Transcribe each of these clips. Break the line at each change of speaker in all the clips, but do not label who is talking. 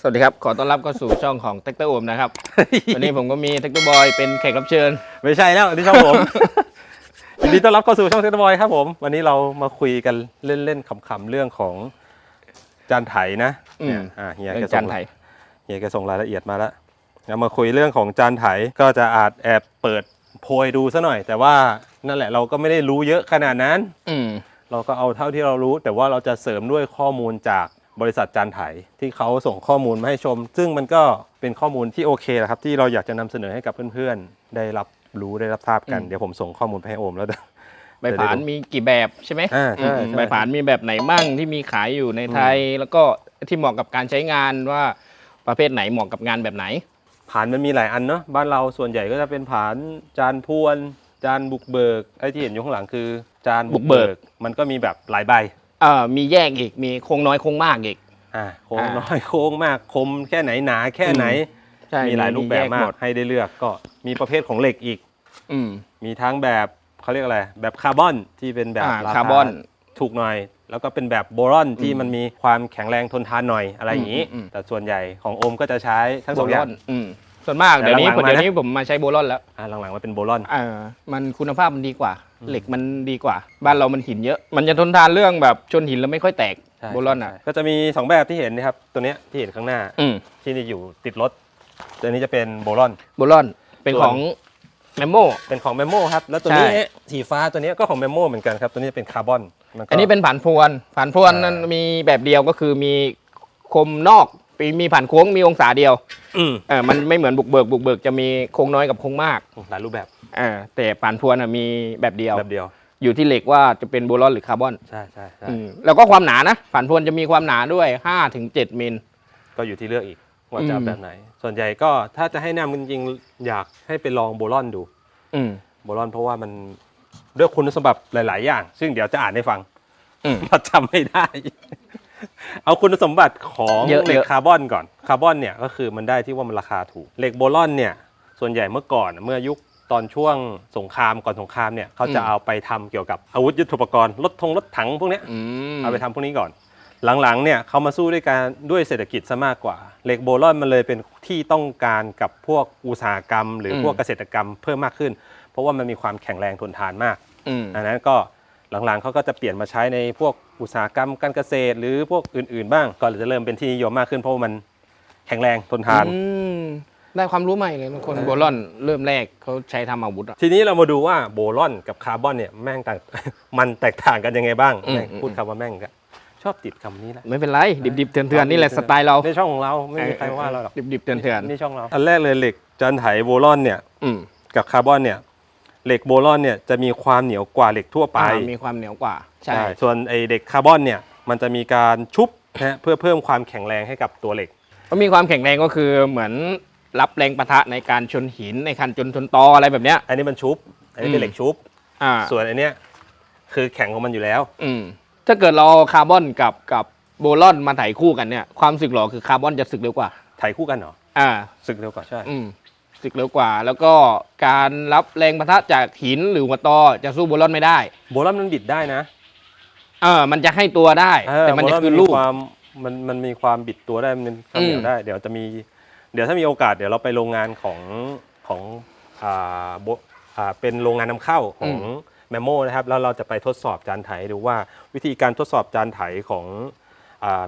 สวัสดีครับ ขอต้อนรับเข้าสู่ช่องของ t ็กเตอร์โอมนะครับ วันนี้ผมก็มี t ็กเตอร์บอยเป็นแขกรับเชิญ
ไม่ใช่แล้วที่ช่องผม ยินดีต้อนรับเข้าสู่ช่องเทนบอยครับผม วันนี้เรามาคุยกันเล่นๆขำๆเรื่องของจานไถนะ
อืม
เนี่ยอ่าเฮีย
เรื่
แก
อง
ส่
จางนไทย
เฮียแกส่งรายละเอียดมาแล้วเรามาคุยเรื่องของจานไถก็จะอาจแอบเปิดโพยดูซะหน่อย แต่ว่านั่นแหละเราก็ไม่ได้รู้เยอะขนาดนั้น
อืม
เราก็เอาเท่าที่เรารู้ แต่ว่าเราจะเสริมด้วยข้อมูลจาก บริษัทจานไถที่เขาส่งข้อมูลมาให้ชม ซึ่งมันก็เป็นข้อมูลที่โอเคแหละครับที่เราอยากจะนำเสนอให้กับเพื่อนๆ ได้รับรู้ได้รับทราบกัน
อืม
เดี๋ยวผมส่งข้อมูลไปให้โอมแล้วเดี๋ยว
ใบผานมีกี่แบบใช่ไหม
อ่าใช่
อืม
ใช่
ใบผานมีแบบไหนมั่งที่มีขายอยู่ในไทย แล้วก็ที่เหมาะกับการใช้งานว่าประเภทไหนเหมาะกับงานแบบไหน
ผานมันมีหลายอันเนาะบ้านเราส่วนใหญ่ก็จะเป็นผานจานพวน จานบุกเบิกไอ้ที่เห็นอยู่ข้างหลังคือ จานบุก
บุกเบิ
เบิ
ก
กมันก็มีแบบหลายใบ
เอ่อมีแยกอีกมีโครงน้อยโครงมากอีก
อ่าโค้ง
อ่า
น้อยโค้งมากคมแค่ไหนหนาแค่ไหน
ใช่
มีหลายรูปแบบ
ย
มาก
หด
ให้ได้เลือกก็มีประเภทของเหล็กอีก
อืม
มีทั้งแบบเขาเรียกอะไรแบบคาร์บอนที่เป็นแบบ
อ่า
รา
คาร์บอน
ถูกหน่อย แล้วก็เป็นแบบโบรอนที่มันมีความแข็งแรงทนทานหน่อยอะไรอย่างนี้
อืมอืมอืม
แต่ส่วนใหญ่ของโอมก็จะใช้ทั้งสอง
โบ
อ
ล
ย่า
องนอืม ส่วนมาก
แต่
เดี๋ยวนี้
หลังๆ
เดี๋ยว
มานะ
นี้ผมมาใช้โบลอนแล้ว
อ่าหลังๆมันเป็นโบรอน
เออมันคุณภาพมันดีกว่าเหล็กมันดีกว่า บ้านเรามันหินเยอะ มันจะทนทานเรื่องแบบชนหินแล้วไม่ค่อยแตก
ใช่
โบลอนอะ
ใช่ก็จะมี 2 แบบที่เห็นนะครับ ตัวเนี้ยที่เห็นข้างหน้า
อืม
ที่นี่อยู่ติดรถ ตัวนี้จะเป็นโบรอน
โบลอนเป็น
ส่วน
ของแมมโม
เป็นของเมมโมครับ แล้วตัวนี้
ใช่
สีฟ้าตัวนี้ก็ของเมมโมเหมือนกันครับ ตัวนี้เป็นคาร์บอนมัก็
อันนี้เป็นผ่านพวนผ่านพวน
อ่านั้
นั้นมีแบบเดียวก็คือมีคมนอก มีมีผ่านโค้งมีองศาเดียว
อืม
เออมันไม่เหมือนบุกเบิกบุกเบิกจะมีโค้งน้อยกับโค้งมาก
หลายรูปแบบ
เออแต่ผ่านพวนอะมีแบบเดียว
แบบเดียว
อยู่ที่เหล็กว่าจะเป็นโบลอนหรือคาร์บอน
ใช่ใช่ใช่
อืมแล้วก็ความหนานะผ่านพวนจะมีความหนาด้วย5ถึง7มิล
ก็อยู่ที่เลือกอีกว่าจะ
อื
เอา
ม
แบบไหน ส่วนใหญ่ก็ถ้าจะให้แนะนำจริงๆอยากให้ไปลองโบรอนดู
อืม
โบรอนเพราะว่ามันด้วยคุณสมบัติหลาย ๆ อย่าง ซึ่งเดี๋ยวจะอ่านให้ฟัง
อืม
เราจำไม่ได้ เอาคุณสมบัติของ
เยอะ
เหล็ก
เยอะ
คาร์บอนก่อน คาร์บอนเนี่ยก็คือมันได้ที่ว่ามันราคาถูก เหล็กโบรอนเนี่ยส่วนใหญ่เมื่อก่อนเมื่อยุคตอนช่วงสงครามก่อนสงครามเนี่ยเขาจะเอาไปทำเกี่ยวกับอาวุธยุทโธปกรณ์รถธงรถถังพวกเนี้ย
อืม
เอาไปทำพวกนี้ก่อน หลังๆ เนี่ยเขามาสู้ด้วยการด้วยเศรษฐกิจซะมากกว่า เหล็กโบรอนมันเลยเป็นที่ต้องการกับพวกอุตสาหกรรม หรือพวกเกษตรกรรมเพิ่มมากขึ้น เพราะว่ามันมีความแข็งแรงทนทานมาก
อืม
อันนั้นก็ หลังๆเขาก็จะเปลี่ยนมาใช้ในพวกอุตสาหกรรมการเกษตร หรือพวกอื่นๆ บ้างก็จะเริ่มเป็นที่นิยมมากขึ้นเพราะว่ามันแข็งแรงทนทาน
อืมได้ความรู้ใหม่เลยทุกคนโบลอนเริ่มแรกเขาใช้ทำอาวุธอะ
ทีนี้เรามาดูว่าโบรอนกับคาร์บอนเนี่ยแม่งต่าง มันแตกต่างกันยังไงบ้าง
อืม
แม่ง
อืม
พูดคำว่าแม่งก็ชอบติดคำนี้แหละ
ไม่เป็นไร ดิบๆเถื่อนๆนี่แหละสไตล์เรา
ในช่องของเราไม่มีใครว่าเราหรอก
ดิบๆเถื่อน
นี่ช่องเราอันแรกเลยเหล็กจันไถโบรอนเนี่ย
ๆอืม
กับคาร์บอนเนี่ย เหล็กโบรอนเนี่ยจะมีความเหนียวกว่าเหล็กทั่วไป
อ่ามีความเหนียวกว่า ใช่
ส่วนไอเหล็กคาร์บอนเนี่ยมันจะมีการชุบนะฮะเพื่อเพิ่มความแข็งแรงให้กับตัวเหล็ก
เพราะมีความแข็งแรงก็คือเหมือนรับแรงปะทะในการชนหินในการจนชนตออะไรแบบเนี้ย
อันนี้มันชุบ อันนี้
อื
เป็น
ม
เหล็กชุบ
อ่า
ส่วนอันเนี้ยคือแข็งของมันอยู่แล้ว
อืมถ้าเกิดเราเอาคาร์บอนกับกับโบลอนมาถ่ายคู่กันเนี่ยความสึกหรอคือคาร์บอนจะสึกเร็วกว่า
ถ่ายคู่กันเหรอ
อ่า
สึกเร็วกว่าใช่
อืม สึกเร็วกว่า แล้วก็การรับแรงปะทะจากหินหรือหัวตอจะสู้โบลอนไม่ได้
โบรอนมันบิดได้นะ
เออมันจะให้ตัวได้
เออ
แต่มันจะ
โบร
คืน
มี
ลูก
ความมันมันมีความบิดตัวได้มันความเหนีย
อื
ว
ม
ได้ เดี๋ยวจะมี เดี๋ยวถ้ามีโอกาสเดี๋ยวเราไปโรงงานของของอ่าโบอ่าเป็นโรงงานนำเข้าของแมมโมนะครับแล้วเราจะไปทดสอบจานไถดูว่าวิธีการทดสอบจานไถของ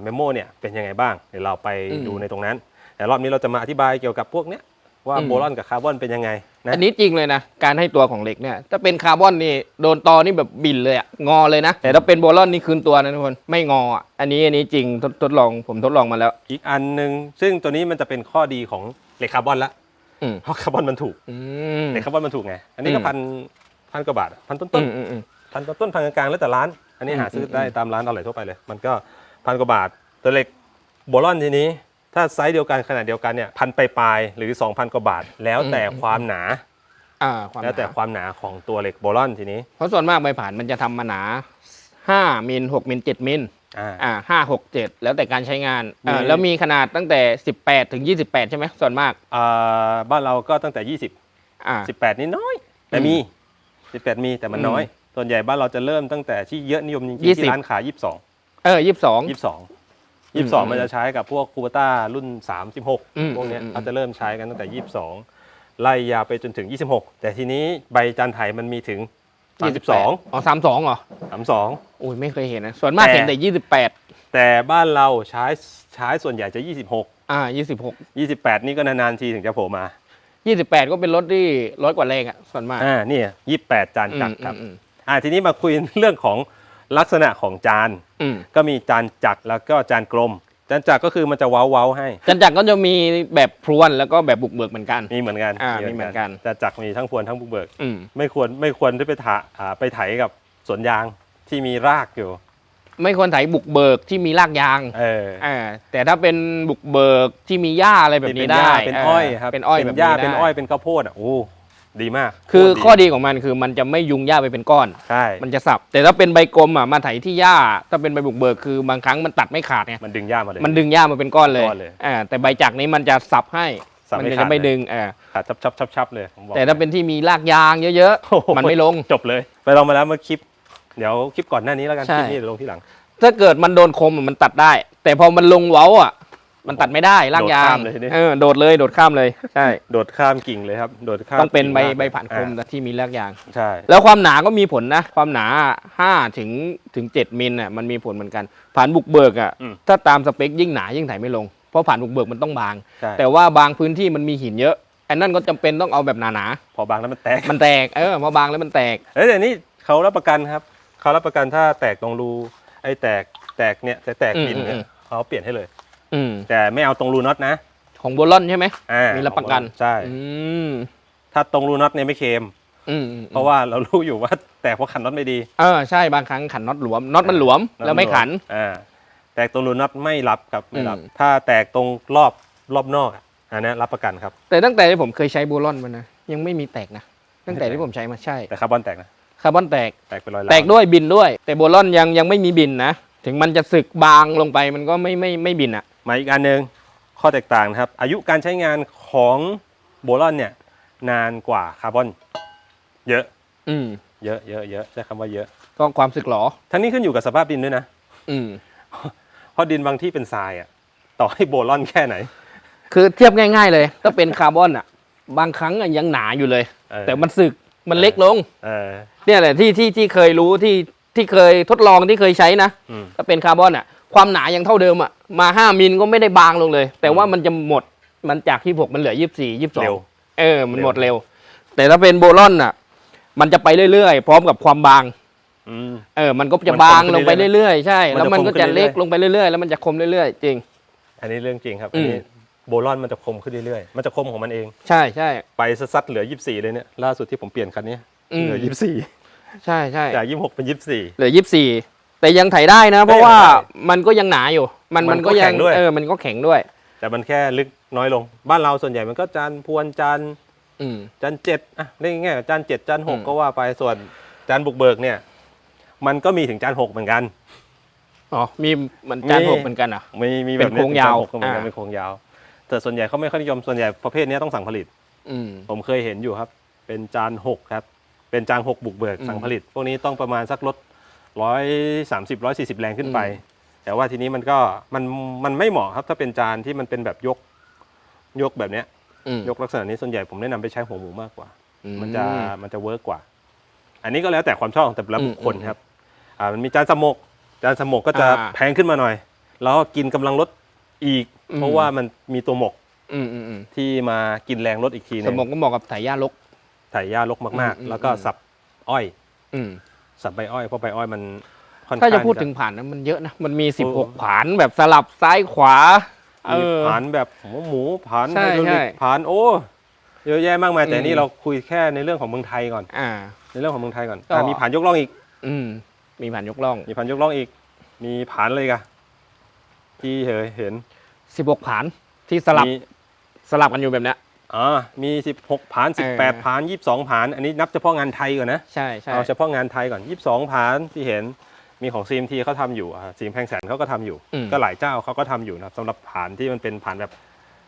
แมมโมเนี่ยเป็นยังไงบ้าง เดี๋ยวเราไปดูในตรงนั้นแต่รอบนี้เราจะมาอธิบายเกี่ยวกับพวกเนี้ย ว่าโบรอนกับคาร์บอนเป็นยังไงนะ
อันนี้จริงเลยนะ การให้ตัวของเหล็กเนี่ย ถ้าเป็นคาร์บอนนี่โดนตอนี่แบบบินเลยอะงอเลยนะ แต่ถ้าเป็นโบลอนนี่คืนตัวนะทุกคนไม่งออะอันนี้อันนี้จริงทดทดลองผมทดลองมาแล้ว
อีกอันหนึ่งซึ่งตัวนี้มันจะเป็นข้อดีของเหล็กคาร์บอนละ
อืม
เพราะคาร์บอนมันถูก
อืม
เหล็กคาร์บอนมันถูกไงอันนี้ก็
อืม
พันพันกว่าบาทอะพันต้น
อื
ต้น
มอืมอืม
พันต้นต้นพันกลางๆแล้วแต่ร้าน อันนี้หาซื้อ
ม
ได้ตามร้านอะไหล่ทั่วไปเลย มันก็พันกว่าบาทตัวเหล็กโบรอนทีนี้ ถ้าไซส์เดียวกันขนาดเดียวกันเนี่ยพันปลายๆหรือ 2,000 กว่าบาท แล้วแต่ความหนา
อ่าความห
แล้วแต่
นา
ความหนาของตัวเหล็กโบรอนทีนี้
เพราะส่วนมากใบผ่านมันจะทำมาหนา5มิล6มิล7มิล
อ่า
อ่าห้าหกเจ็ดแล้วแต่การใช้งานอ่า
มี
แล้วมีขนาดตั้งแต่18ถึง28ใช่ไหมส่วนมาก
อ่าบ้านเราก็ตั้งแต่ 20
อ่า
18นี่น้อย แต่มี 18 มีแต่มันน้อย ส่วนใหญ่บ้านเราจะเริ่มตั้งแต่ที่เยอะนิยมจริงๆที่
20
ร้านขาย22
เออยี่สิบสอง
22 ยี่สิบสองมันจะใช้กับพวกคูเบต้ารุ่น36
อืม
พวกเนี้ย
อืม
เขาจะเริ่มใช้กันตั้งแต่22ไล่ยาวไปจนถึง 26 แต่ทีนี้ใบจานไถมันมีถึง32
อ๋อสามสองเหรอ
32
โอ้ยไม่เคยเห็นนะ ส่วนมาก
แต่
เห็นแต่ยี่สิบแปด
แต่บ้านเราใช้ใช้ส่วนใหญ่จะ 26
อ่ายี่สิบหก
28 นี่ก็นานๆทีถึงจะโผล่มา
ยี่สิบแปดก็เป็นรถที่ร้อยกว่าแรงอะส่วนมาก
อ่า นี่ 28 จานจักรครับ
อืม
อ่า ทีนี้มาคุยเรื่องของ ลักษณะของจาน
อืม
ก็มีจานจักรแล้วก็จานกลม จานจักรก็คือมันจะเว้าๆให้
จันจักรก็จะมีแบบพรวนแล้วก็แบบบุกเบิกเหมือนกัน
มีเหมือนกัน
อ่ามีเหมือนกัน
จานจักรมีทั้งพวนทั้งบุกเบิก
อืม
ไม่ควรไม่ควรที่ไปถาอ่าไปไถกับสวนยางที่มีรากอยู่
ไม่ควรไถบุกเบิกที่มีรากยาง
เออ
อ่าแต่ถ้าเป็นบุกเบิกที่มีหญ้าอะไรแบบนี้
เป็นห
ได้
ญ้าเป็นอ้อยครับ
เป็นอ้อยแบบ
หญ้า
นี้ได้
เป็นอ้อยเป็นข้าวโพดอะโอ้ ดีมาก
คือ
โตร
ข้อดีของมันคือมันจะไม่ยุงหญ้าไปเป็นก้อน
ใช่
มันจะสับ แต่ถ้าเป็นใบกลมอะมาไถที่หญ้าถ้าเป็นใบบุกเบิกคือบางครั้งมันตัดไม่ขาดไง
มันดึงหญ้ามาเลย
มันดึงหญ้ามาเป็นก้อนเลย
ก้อนเลย
อ่าแต่ใบจักรนี้มันจะสับให้
สับ
มั
ไม่
จะ
ขาด
ไม่
เลย
ดึงอ่า
ขาดชับชับชับชับเลยผมบอก
แต่ถ้าเป็นที่มีรากยางเยอะ
โอ้โห
ๆ มันไม่ลง
จบเลย ไปลองมาแล้วเมื่อคลิป เดี๋ยวคลิปก่อนหน้านี้แล้วกัน
ใช่
คลิปนี้เดี๋ยวลงที่หลัง
ถ้าเกิดมันโดนคมอะมันตัดได้ แต่พอมันลงเว้าอะ มันตัดไม่ได้รากยา
โดดข้างมเลยทีนี้
เออโดดเลยโดดข้ามเลยใช่
โดดข้ามกิ่งเลยครับ โดดข้าม
ต้องเป็นใบ
กิ่งมก
ใบผ่านคม
อ่
แต่ที่มีรากยาง
ใช่
แล้วความหนาก็มีผลนะ ความหนา5ถึงถึง7มิลอะมันมีผลเหมือนกันผ่านบุกเบิกอะ
อืม
ถ้าตามสเปคยิ่งหนายิ่งไถไม่ลง เพราะผ่านบุกเบิกมันต้องบาง
ใช่
แต่ว่าบางพื้นที่มันมีหินเยอะอันนั้นก็จำเป็นต้องเอาแบบหนา
พอบางแล้วมันแตก
ๆมันแตกเออพอบางแล้วมันแตก
เอ้ยแต่นี่เขารับประกันครับเขารับประกันถ้าแตกตรงรูไอ้แตกแตกเนี่ยแต่แตกบินเนี่
อื
ย
ม
เขาเปลี่ยนให้เลย
อืม
แต่ไม่เอาตรงรูน็อตนะ
ของโบลอนใช่ไหม
อ่า
มีรับประกัน
ใช่
อืม
ถ้าตรงรูน็อตเนี่ยไม่เค็ม
อืมอืม
เพราะว่าเรารู้อยู่ว่าแตกเพราะขันน็อตไม่ดี
เออใช่บางครั้งขันน็อตหลวมน็อตมันหลวม
น็อต
แล้วไม่ขัน
อ่าแตกตรงรูน็อตไม่รับครับไม่รับ
อืม
ถ้าแตกตรงรอบรอบนอกอะอันนี้รับประกันครับ
แต่ตั้งแต่ที่ผมเคยใช้โบลอนมานะยังไม่มีแตกนะตั้งแต่ที่ผมใช้มาใช่
แต่คาร์บอนแตกนะ
คาร์บอนแตก
แตกเป็นรอย
แตกด้วยบินด้วย แต่โบลอนยังยังไม่มีบินนะ ถึงมันจะสึกบางลงไปมันก็ไม่ไม่ไม่บินอะ
มาอีกอันหนึ่งข้อแตกต่างนะครับ อายุการใช้งานของโบลอนเนี่ยนานกว่าคาร์บอน เยอะ
อืม
เยอะเยอะเยอะใช้คำว่าเยอะ
ก็ความสึกหรอ
ทั้งนี้ขึ้นอยู่กับสภาพดินด้วยนะ
อืม
เพราะดินบางที่เป็นทรายอะ ต่อให้โบลอนแค่ไหน
คือเทียบง่าย ๆ เลย ถ้าเป็นคาร์บอนอะ บางครั้งอะยังหนาอยู่เลย
เออ
แต่มันสึกมันเล็กลง
เออ
เนี่ยแหละที่ที่ที่เคยรู้ที่ที่เคยทดลองที่เคยใช้นะ
อืม
ถ้าเป็นคาร์บอนอะ ความหนายังเท่าเดิมอะมา 5มิลก็ไม่ได้บางลงเลย แต่ว่ามันจะหมดมันจากที่6มันเหลือ 24
เร็ว
22เออ มัน
เร็ว
หมดเร็ว แต่ถ้าเป็นโบลอนอะมันจะไปเรื่อยๆ พร้อมกับความบาง
อืม
เออ มันก็จะ
มัน
บาง
คมขึ้น
ลงไป
เรื่อยๆ
เรื่อยๆใช่
มัน
แล้ว
จะ
มันก็
คมขึ้
จะ
น
เล็ก
เรื่อยๆ
ลงไปเรื่อยๆ แล้วมันจะคมเรื่อยๆ จริง
อันนี้เรื่องจริงครับ
อื
อัน
ม
นี้โบลอนมันจะคมขึ้นเรื่อยๆ มันจะคมของมันเอง
ใช่ใช่
ไปซัดๆเหลือ 24 เลยเนี่ย ล่าสุดที่ผมเปลี่ยนคันนี้
อืม
เหลือ 24
ใช่ใช่
จาก 26 เป็น 24
เหลือ 24 แต่ยังไถได้นะ เพราะว่ามันก็ยังหนาอยู่ มัน
มั
น
ก็
ยั
แข็
ง
ด้วย
เออมันก็แข็งด้วย
แต่มันแค่ลึกน้อยลง บ้านเราส่วนใหญ่มันก็จานพวนจานจานเจ็ดอะเรียกง่ายๆจานเจ็ดจานหกก็ว่าไปส่วนจานบุกเบิกเนี่ย มันก็มีถึงจานหกเหมือนกัน
อ๋อมีเหมือนจานหกเหมือนกันอะ
มีมีแบบเป็
นโครงยาว
เป็นโครงยาว
อ่า
เป็นโครงยาว แต่ส่วนใหญ่เขาไม่ค่อยนิยมส่วนใหญ่ประเภทนี้ต้องสั่งผลิต
อื
ผมเคยเห็นอยู่ครับ เป็นจานหกครับ เป็นจานหกบุกเบิกสั่งผลิต พวกนี้ต้องประมาณสักรถ ร้อยสามสิบร้อยสี่สิบแรงขึ้นไป แต่ว่าทีนี้มันก็มันมันไม่เหมาะครับ ถ้าเป็นจานที่มันเป็นแบบยกยกแบบเนี้ยยกลักษณะนี้ส่วนใหญ่ผมแนะนำไปใช้หัวหมูมากกว่ามันจะมันจะเวิร์กกว่า อันนี้ก็แล้วแต่ความชอบของแต่ละบุคคลครับ อ่ามันมีจานสมกจานสมกก็จะแพงขึ้นมาหน่อย แล้วกินกำลังลดอีกเพราะว่ามันมีตัวหมกที่มากินแรงลดอีกทีหนึง
มกก็เหมาะกับถ่ายยารก
ถ่ายหญ้ารกมากๆแล้วก็สับอ้อย
อื
สับใบอ้อยเพราะใบอ้อยมันค่อนข้า
ถ้างจะพูด
ที่
ถึงผ่านนะมันเยอะนะ มันมี
โอ้
16ผานแบบสลับซ้ายขวาเอ
มี
อ
ผานแบบหัวหมูผาน
ใช่
ไฮดรอลิ
ใช่
กผานโอ้เยอะแยะมากมายแต่
อืม
นี่เราคุยแค่ในเรื่องของเมืองไทยก่อน
อ่า
ในเรื่องของเมืองไทยก่อน
ก็
อะมีผานยกล่องอีก
อืมมีผ่านยกล่อง
มีผานยกล่องอีก มีผานอะไรกันที่เห็นเห็น
16ผานที่สลับ
มี
สลับกันอยู่แบบเนี้ย
อ๋อมี 16ผาน
เออ
18ผาน 22ผาน อันนี้นับเฉพาะงานไทยก่อนนะ
ใช่ใช่
เอาเฉพาะงานไทยก่อน 22ผานที่เห็นมีของซีมทีเขาทำอยู่อะซีมแพงแสนเขาก็ทำอยู่
อืม
ก็หลายเจ้าเขาก็ทำอยู่นะครับสำหรับผานที่มันเป็นผานแบบ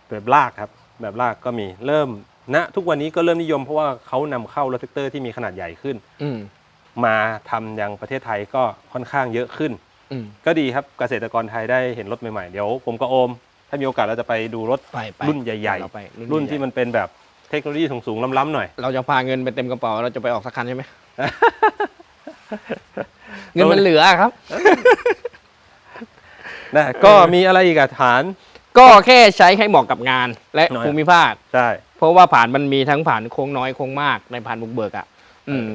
แบบลากครับ แบบลากก็มีเริ่มณทุกวันนี้ก็เริ่มนิยมเพราะว่าเขานำเข้ารถแท็กเตอร์ที่มีขนาดใหญ่ขึ้น
อืม
มาทำยังประเทศไทยก็ค่อนข้างเยอะขึ้น
อืม
ก็ดีครับเกษตรกรไทยได้เห็นรถใหม่ๆ เดี๋ยวผมกับโอม ถ้ามีโอกาสเราจะไปดูรถ
ไปไป
รุ่นใหญ่
เราไป
ๆ รุ่นที่มันเป็นแบบเทคโนโลยีสูงๆล้ำๆหน่อย
เราจะพาเงินไปเต็มกระเป๋าเราจะไปออกสักคันใช่ไหม เงินมันเหลือครับ
นะก็มีอะไรอีกอะฐาน
ก็แค่ใช้ให้เหมาะกับงานและ
น้อย
ภูมิภาค
ใช่
เพราะว่าผ่านมันมีทั้งผ่านโค้งน้อยโค้งมากในผ่านบุกเบิกอะ อืม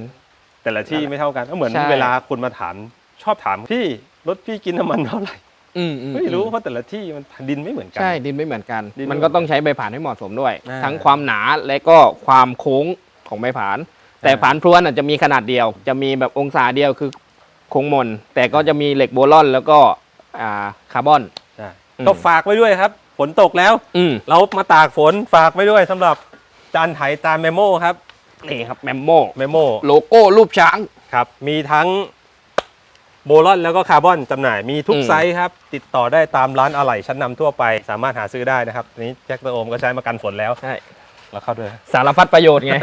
แต่ละที่ไม่เท่ากันก็เหมือน
ใช่
เวลาคุณมาถามชอบถามพี่รถพี่กินน้ำมันเท่าไหร่
อืมอืม
ไม่รู้เพราะแต่ละที่มันดินไม่เหมือนกัน
ใช่ดินไม่เหมือนกัน
ดินไม่
มันก็ต้องใช้ใบผ่านให้เหมาะสมด้วย
อ่า
ทั้งความหนาและก็ความโค้งของใบผ่าน แต่
อ่า
ผ่านพรวนอาจจะมีขนาดเดียว จะมีแบบองศาเดียวคือโค้งมน แต่ก็จะมีเหล็กโบลอนแล้วก็อ่าคาร์บอน
ใช่
อืม
ก็ฝากไว้ด้วยครับ ฝนตกแล้ว
อืม
เรามาตากฝนฝากไว้ด้วยสำหรับจานไถตามเมโมครับ
นี่ครับแมมโม
เมโม
โลโก้รูปช้าง
ครับมีทั้ง โบลอนแล้วก็คาร์บอนจำหน่ายมีทุก
อืม
ไซส์ครับ ติดต่อได้ตามร้านอะไหล่ชั้นนำทั่วไป สามารถหาซื้อได้นะครับอันนี้แจ็คเตอร์โอมก็ใช้มากันฝนแล้ว
ใช่
แล้วเข้าด้วย
สารพัดประโยชน์ไง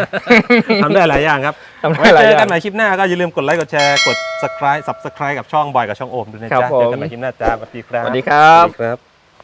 ทำได้หลายอย่างครับ
ทำได้
ไว้
หลาย
เจ
อ
อย่างกันใหม่คลิปหน้าก็อย่าลืมกดไลค์กดแชร์กด subscribe subscribe กับช่องบอยกับช่องโอมด้วยนะ
ครั
จ๊ะ
บผม
เจอกันใหม่คลิปหน้าจ้าสวัสดีครับ
สวัสดีครับ
สวัสดีครับ